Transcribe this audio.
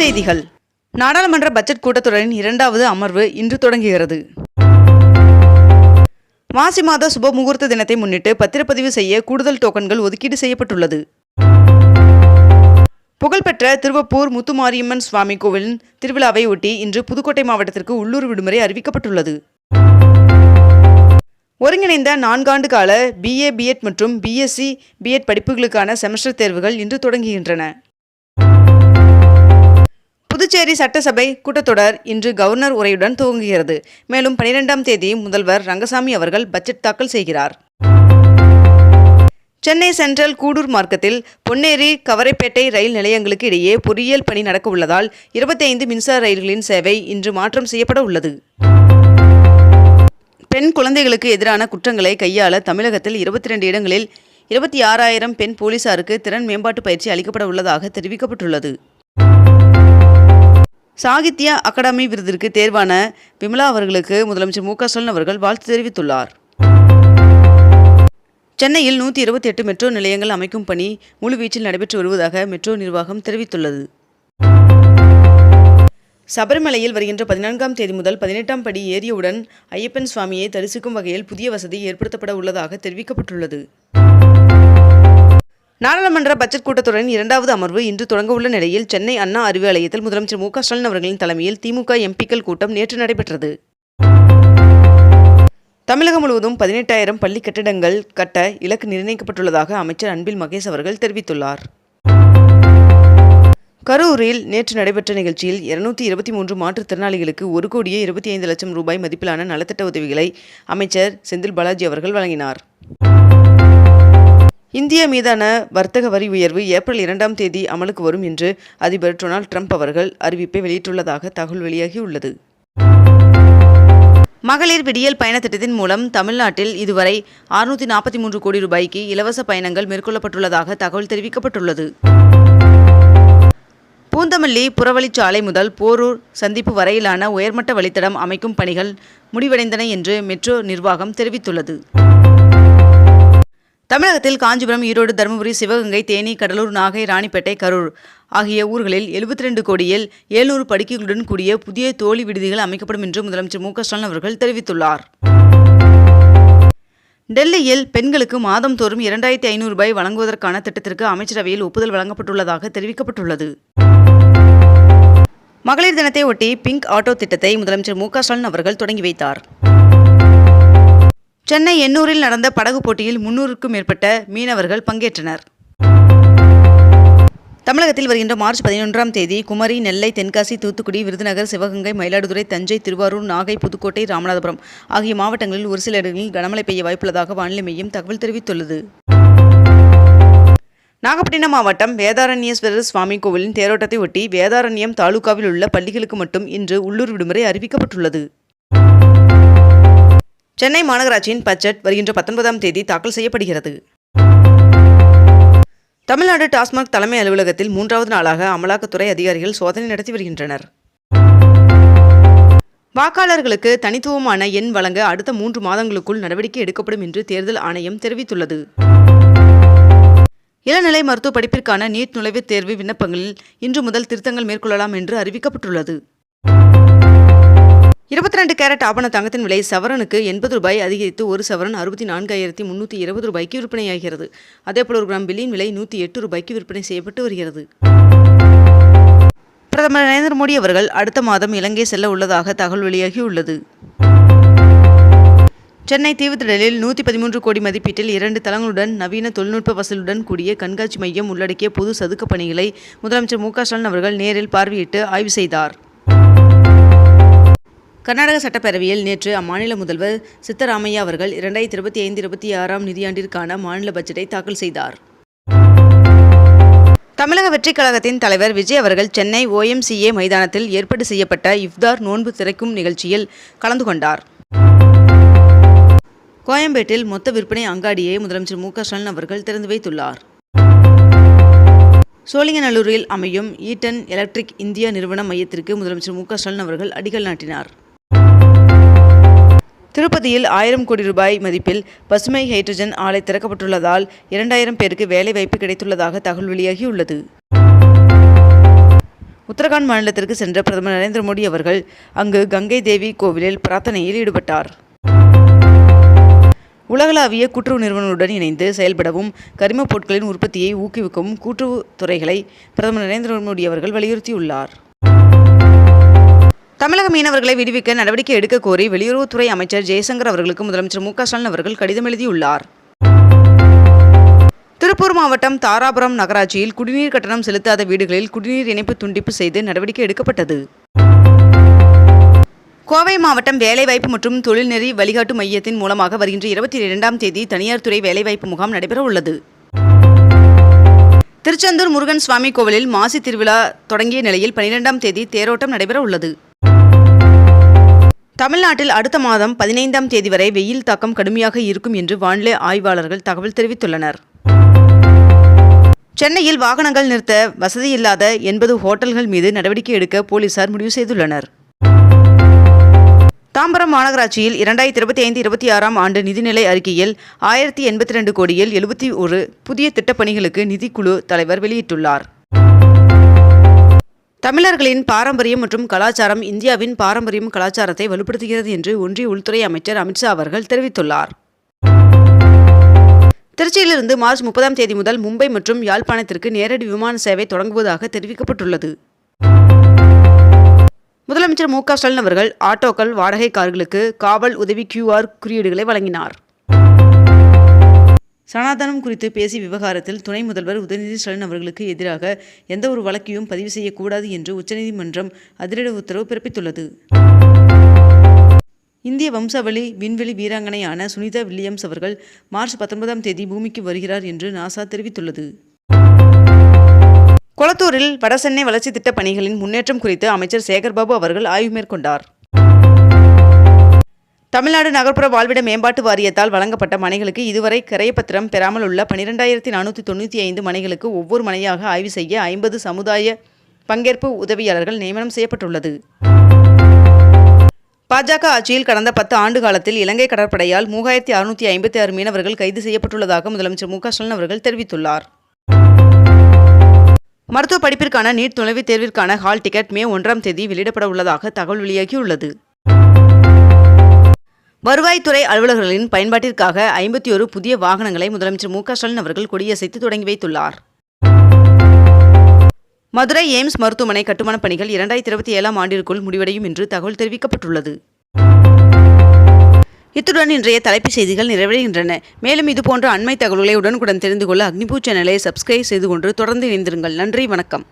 செய்திகள். நாடாளுமன்ற பட்ஜெட் கூட்டத்தொடரின் இரண்டாவது அமர்வு இன்று தொடங்குகிறது. மாசி மாத சுப முகூர்த்த தினத்தை முன்னிட்டு பத்திரப்பதிவு செய்ய கூடுதல் டோக்கன்கள் ஒதுக்கீடு செய்யப்பட்டுள்ளது. புகழ்பெற்ற திருவப்பூர் முத்துமாரியம்மன் சுவாமி கோவிலின் திருவிழாவை ஒட்டி இன்று புதுக்கோட்டை மாவட்டத்திற்கு உள்ளூர் விடுமுறை அறிவிக்கப்பட்டுள்ளது. ஒருங்கிணைந்த நான்காண்டு கால பிஏ பிஎட் மற்றும் பிஎஸ்சி பிஎட் படிப்புகளுக்கான செமஸ்டர் தேர்வுகள் இன்று தொடங்குகின்றன. புதுச்சேரி சட்டசபை கூட்டத்தொடர் இன்று கவர்னர் உரையுடன் துவங்குகிறது. மேலும் பனிரெண்டாம் தேதி முதல்வர் ரங்கசாமி அவர்கள் பட்ஜெட் தாக்கல் செய்கிறார். சென்னை சென்ட்ரல் கூடூர் மார்க்கத்தில் பொன்னேரி கவரைப்பேட்டை ரயில் நிலையங்களுக்கு இடையே பொறியியல் பணி நடக்க உள்ளதால் இருபத்தி ஐந்து மின்சார ரயில்களின் சேவை இன்று மாற்றம் செய்யப்பட உள்ளது. பெண் குழந்தைகளுக்கு எதிரான குற்றங்களை கையாள தமிழகத்தில் இருபத்தி ரெண்டு இடங்களில் இருபத்தி ஆறாயிரம் பெண் போலீசாருக்கு திறன் மேம்பாட்டு பயிற்சி அளிக்கப்பட உள்ளதாக தெரிவிக்கப்பட்டுள்ளது. சாகித்ய அகாடமி விருதிற்கு தேர்வான விமலா அவர்களுக்கு முதலமைச்சர் மு க ஸ்டாலின் அவர்கள் வாழ்த்து தெரிவித்துள்ளார். சென்னையில் நூற்றி இருபத்தி எட்டு மெட்ரோ நிலையங்கள் அமைக்கும் பணி முழுவீச்சில் நடைபெற்று வருவதாக மெட்ரோ நிர்வாகம் தெரிவித்துள்ளது. சபரிமலையில் வருகின்ற பதினான்காம் தேதி முதல் பதினெட்டாம் படி ஏறியவுடன் ஐயப்பன் சுவாமியை தரிசிக்கும் வகையில் புதிய வசதி ஏற்படுத்தப்பட உள்ளதாக தெரிவிக்கப்பட்டுள்ளது. நாடாளுமன்ற பட்ஜெட் கூட்டத்தொடரின் இரண்டாவது அமர்வு இன்று தொடங்க உள்ள நிலையில் சென்னை அண்ணா அறிவாலயத்தில் முதலமைச்சர் மு ஸ்டாலின் அவர்களின் தலைமையில் திமுக எம்பிக்கள் கூட்டம் நேற்று நடைபெற்றது. தமிழகம் முழுவதும் பதினெட்டாயிரம் பள்ளி கட்டிடங்கள் கட்ட இலக்கு நிர்ணயிக்கப்பட்டுள்ளதாக அமைச்சர் அன்பில் மகேஷ் அவர்கள் தெரிவித்துள்ளார். கரூரில் நேற்று நடைபெற்ற நிகழ்ச்சியில் இருநூத்தி இருபத்தி மூன்று மாற்றுத்திறனாளிகளுக்கு ஒரு கோடியே இருபத்தி ஐந்து லட்சம் ரூபாய் மதிப்பிலான நலத்திட்ட உதவிகளை அமைச்சர் செந்தில் பாலாஜி அவர்கள் வழங்கினார். இந்திய மீதான வர்த்தக வரி உயர்வு ஏப்ரல் இரண்டாம் தேதி அமலுக்கு வரும் என்று அதிபர் டொனால்ட் ட்ரம்ப் அவர்கள் அறிவிப்பை வெளியிட்டுள்ளதாக தகவல் வெளியாகியுள்ளது. மகளிர் விடியல் பயண திட்டத்தின் மூலம் தமிழ்நாட்டில் இதுவரை அறுநூற்றி நாற்பத்தி மூன்று கோடி ரூபாய்க்கு இலவச பயணங்கள் மேற்கொள்ளப்பட்டுள்ளதாக தகவல் தெரிவிக்கப்பட்டுள்ளது. பூந்தமல்லி புறவழிச்சாலை முதல் போரூர் சந்திப்பு வரையிலான உயர்மட்ட வழித்தடம் அமைக்கும் பணிகள் முடிவடைந்தன என்று மெட்ரோ நிர்வாகம் தெரிவித்துள்ளது. தமிழகத்தில் காஞ்சிபுரம் ஈரோடு தருமபுரி சிவகங்கை தேனி கடலூர் நாகை ராணிப்பேட்டை கரூர் ஆகிய ஊர்களில் எழுபத்தி ரெண்டு கோடியில் எழுநூறு படுக்கைகளுடன் கூடிய புதிய தோழி விடுதிகள் அமைக்கப்படும் என்று முதலமைச்சர் மு ஸ்டாலின் அவர்கள் தெரிவித்துள்ளார். டெல்லியில் பெண்களுக்கு மாதம் தோறும் இரண்டாயிரத்தி ஐநூறு ரூபாய் வழங்குவதற்கான திட்டத்திற்கு அமைச்சரவையில் ஒப்புதல் வழங்கப்பட்டுள்ளதாக தெரிவிக்கப்பட்டுள்ளது. மகளிர் தினத்தை ஒட்டி பிங்க் ஆட்டோ திட்டத்தை முதலமைச்சர் மு ஸ்டாலின் அவர்கள் தொடங்கி வைத்தார். சென்னை எண்ணூரில் நடந்த படகு போட்டியில் முன்னூறுக்கும் மேற்பட்ட மீனவர்கள் பங்கேற்றனர். தமிழகத்தில் வருகின்ற மார்ச் பதினொன்றாம் தேதி குமரி நெல்லை தென்காசி தூத்துக்குடி விருதுநகர் சிவகங்கை மயிலாடுதுறை தஞ்சை திருவாரூர் நாகை புதுக்கோட்டை ராமநாதபுரம் ஆகிய மாவட்டங்களில் ஒரு சில இடங்களில் கனமழை பெய்ய வாய்ப்புள்ளதாக வானிலை மையம் தகவல் தெரிவித்துள்ளது. நாகப்பட்டினம் மாவட்டம் வேதாரண்யேஸ்வரர் சுவாமி கோவிலின் தேரோட்டத்தை ஒட்டி வேதாரண்யம் தாலுகாவில் உள்ள பள்ளிகளுக்கு மட்டும் இன்று உள்ளூர் விடுமுறை அறிவிக்கப்பட்டுள்ளது. சென்னை மாநகராட்சியின் பட்ஜெட் வருகின்ற பத்தொன்பதாம் தேதி தாக்கல் செய்யப்படுகிறது. தமிழ்நாடு டாஸ்மாக் தலைமை அலுவலகத்தில் மூன்றாவது நாளாக அமலாக்கத்துறை அதிகாரிகள் சோதனை நடத்தி வருகின்றனர். வாக்காளர்களுக்கு தனித்துவமான எண் வழங்க அடுத்த மூன்று மாதங்களுக்குள் நடவடிக்கை எடுக்கப்படும் என்று தேர்தல் ஆணையம் தெரிவித்துள்ளது. இளநிலை மருத்துவ படிப்பிற்கான நீட் நுழைவுத் தேர்வு விண்ணப்பங்களில் இன்று முதல் திருத்தங்கள் மேற்கொள்ளலாம் என்று அறிவிக்கப்பட்டுள்ளது. இருபத்தி ரெண்டு கேரட் ஆபண தங்கத்தின் விலை சவரனுக்கு எண்பது ரூபாய் அதிகரித்து ஒரு சவரன் அறுபத்தி நான்காயிரத்தி முன்னூற்றி இருபது ரூபாய்க்கு விற்பனையாகிறது. அதேபோல் ஒரு கிராம் பில்லியின் விலை நூற்றி எட்டு ரூபாய்க்கு விற்பனை செய்யப்பட்டு வருகிறது. பிரதமர் நரேந்திர மோடி அவர்கள் அடுத்த மாதம் இலங்கை செல்ல உள்ளதாக தகவல் வெளியாகியுள்ளது. சென்னை தீவுத்திடலில் நூற்றி பதிமூன்று கோடி மதிப்பீட்டில் இரண்டு தளங்களுடன் நவீன தொழில்நுட்ப வசதியுடன் கூடிய கண்காட்சி மையம் உள்ளடக்கிய பொது சதுக்க பணிகளை முதலமைச்சர் மு க ஸ்டாலின் அவர்கள் நேரில் பார்வையிட்டு ஆய்வு செய்தார். கர்நாடக சட்டப்பேரவையில் நேற்று அம்மாநில முதல்வர் சித்தராமையா அவர்கள் இரண்டாயிரத்தி இருபத்தி ஐந்து இருபத்தி ஆறாம் நிதியாண்டிற்கான மாநில பட்ஜெட்டை தாக்கல் செய்தார். தமிழக வெற்றிக் கழகத்தின் தலைவர் விஜய் அவர்கள் சென்னை ஓஎம்சிஏ மைதானத்தில் ஏற்பாடு செய்யப்பட்ட இஃப்தார் நோன்பு திறக்கும் நிகழ்ச்சியில் கலந்து கொண்டார். கோயம்பேட்டில் மொத்த விற்பனை அங்காடியை முதலமைச்சர் மு க ஸ்டாலின் அவர்கள் திறந்து வைத்துள்ளார். சோழிங்கநல்லூரில் அமையும் ஈட்டன் எலக்ட்ரிக் இந்தியா நிறுவன மையத்திற்கு முதலமைச்சர் மு க ஸ்டாலின் அவர்கள் அடிக்கல் நாட்டினார். திருப்பதியில் ஆயிரம் கோடி ரூபாய் மதிப்பில் பசுமை ஹைட்ரஜன் ஆலை திறக்கப்பட்டுள்ளதால் இரண்டாயிரம் பேருக்கு வேலை வாய்ப்பு கிடைத்துள்ளதாக தகவல் வெளியாகியுள்ளது. உத்தரகாண்ட் மாநிலத்திற்கு சென்ற பிரதமர் நரேந்திர மோடி அவர்கள் அங்கு கங்கை தேவி கோவிலில் பிரார்த்தனையில் ஈடுபட்டார். உலகளாவிய கூட்டுறவு நிறுவனங்களுடன் இணைந்து செயல்படவும் கரிமப் பொருட்களின் உற்பத்தியை ஊக்குவிக்கவும் கூட்டுறவுத் துறைகளை பிரதமர் நரேந்திர மோடி அவர்கள் வலியுறுத்தியுள்ளார். தமிழக மீனவர்களை விடுவிக்க நடவடிக்கை எடுக்க கோரி வெளியுறவுத்துறை அமைச்சர் ஜெயசங்கர் அவர்களுக்கு முதலமைச்சர் மு ஸ்டாலின் அவர்கள் கடிதம் எழுதியுள்ளார். திருப்பூர் மாவட்டம் தாராபுரம் நகராட்சியில் குடிநீர் கட்டணம் செலுத்தாத வீடுகளில் குடிநீர் இணைப்பு துண்டிப்பு செய்து நடவடிக்கை எடுக்கப்பட்டது. கோவை மாவட்டம் வேலைவாய்ப்பு மற்றும் தொழில்நெறி வழிகாட்டு மையத்தின் மூலமாக வருகின்ற இருபத்தி இரண்டாம் தேதி தனியார் துறை வேலைவாய்ப்பு முகாம் நடைபெற உள்ளது. திருச்செந்தூர் முருகன் சுவாமி கோவிலில் மாசி திருவிழா தொடங்கிய நிலையில் பனிரெண்டாம் தேதி தேரோட்டம் நடைபெற உள்ளது. தமிழ்நாட்டில் அடுத்த மாதம் பதினைந்தாம் தேதி வரை வெயில் தாக்கம் கடுமையாக இருக்கும் என்று வானிலை ஆய்வாளர்கள் தகவல் தெரிவித்துள்ளனர். சென்னையில் வாகனங்கள் நிறுத்த வசதியில்லாத எண்பது ஹோட்டல்கள் மீது நடவடிக்கை எடுக்க போலீசார் முடிவு செய்துள்ளனர். தாம்பரம் மாநகராட்சியில் இரண்டாயிரத்தி இருபத்தி ஐந்து இருபத்தி ஆறாம் ஆண்டு நிதிநிலை அறிக்கையில் ஆயிரத்தி எண்பத்தி ரெண்டு கோடியில் எழுபத்தி ஒரு புதிய திட்டப்பணிகளுக்கு நிதிக்குழு தலைவர் வெளியிட்டுள்ளார். தமிழர்களின் பாரம்பரியம் மற்றும் கலாச்சாரம் இந்தியாவின் பாரம்பரியம் கலாச்சாரத்தை வலுப்படுத்துகிறது என்று ஒன்றிய உள்துறை அமைச்சர் அமித்ஷா அவர்கள் தெரிவித்துள்ளார். திருச்சியிலிருந்து மார்ச் முப்பதாம் தேதி முதல் மும்பை மற்றும் யாழ்ப்பாணத்திற்கு நேரடி விமான சேவை தொடங்குவதாக தெரிவிக்கப்பட்டுள்ளது. முதலமைச்சர் மு க ஸ்டாலின் அவர்கள் ஆட்டோக்கள் வாடகை கார்களுக்கு காவல் உதவி கியூஆர் குறியீடுகளை வழங்கினார். சனாதனம் குறித்து பேசிய விவகாரத்தில் துணை முதல்வர் உதயநிதி ஸ்டாலின் அவர்களுக்கு எதிராக எந்த ஒரு வழக்கையும் பதிவு செய்யக்கூடாது என்று உச்சநீதிமன்றம் அதிரடி உத்தரவு பிறப்பித்துள்ளது. இந்திய வம்சாவளி விண்வெளி வீராங்கனையான சுனிதா வில்லியம்ஸ் அவர்கள் மார்ச் பத்தொன்பதாம் தேதி பூமிக்கு வருகிறார் என்று நாசா தெரிவித்துள்ளது. கொளத்தூரில் வடசென்னை வளர்ச்சி திட்ட பணிகளின் முன்னேற்றம் குறித்து அமைச்சர் சேகர்பாபு அவர்கள் ஆய்வு மேற்கொண்டார். தமிழ்நாடு நகர்ப்புற வாழ்விட மேம்பாட்டு வாரியத்தால் வழங்கப்பட்ட மனைகளுக்கு இதுவரை கிரையப்பத்திரம் பெறாமல் உள்ள பனிரெண்டாயிரத்தி நானூற்றி தொண்ணூற்றி ஐந்து மனைகளுக்கு ஒவ்வொரு மனையாக ஆய்வு செய்ய ஐம்பது சமுதாய பங்கேற்பு உதவியாளர்கள் நியமனம் செய்யப்பட்டுள்ளது. பாஜக ஆட்சியில் கடந்த பத்து ஆண்டு காலத்தில் இலங்கை கடற்படையால் மூவாயிரத்தி அறுநூற்றி ஐம்பத்தி ஆறு மீனவர்கள் கைது செய்யப்பட்டுள்ளதாக முதலமைச்சர் மு க ஸ்டாலின் அவர்கள் தெரிவித்துள்ளார். மருத்துவ படிப்பிற்கான நீட் நுழைவுத் தேர்விற்கான ஹால் டிக்கெட் மே ஒன்றாம் தேதி வெளியிடப்பட உள்ளதாக தகவல் வெளியாகியுள்ளது. வருவாய்த்துறை அலுவலர்களின் பயன்பாட்டிற்காக ஐம்பத்தி ஒரு புதிய வாகனங்களை முதலமைச்சர் மு க ஸ்டாலின் அவர்கள் கொடியசைத்து தொடங்கி வைத்துள்ளார். மதுரை எய்ம்ஸ் மருத்துவமனை கட்டுமானப் பணிகள் இரண்டாயிரத்தி இருபத்தி ஏழாம் ஆண்டிற்குள் முடிவடையும் என்று தகவல் தெரிவிக்கப்பட்டுள்ளது. இத்துடன் இன்றைய தலைப்புச் செய்திகள் நிறைவடைகின்றன. மேலும் இதுபோன்ற அண்மை தகவல்களை உடனுக்குடன் தெரிந்து கொள்ள அக்னிபூ சேனலை சப்ஸ்கிரைப் செய்து கொண்டு தொடர்ந்து இணைந்திருங்கள். நன்றி வணக்கம்.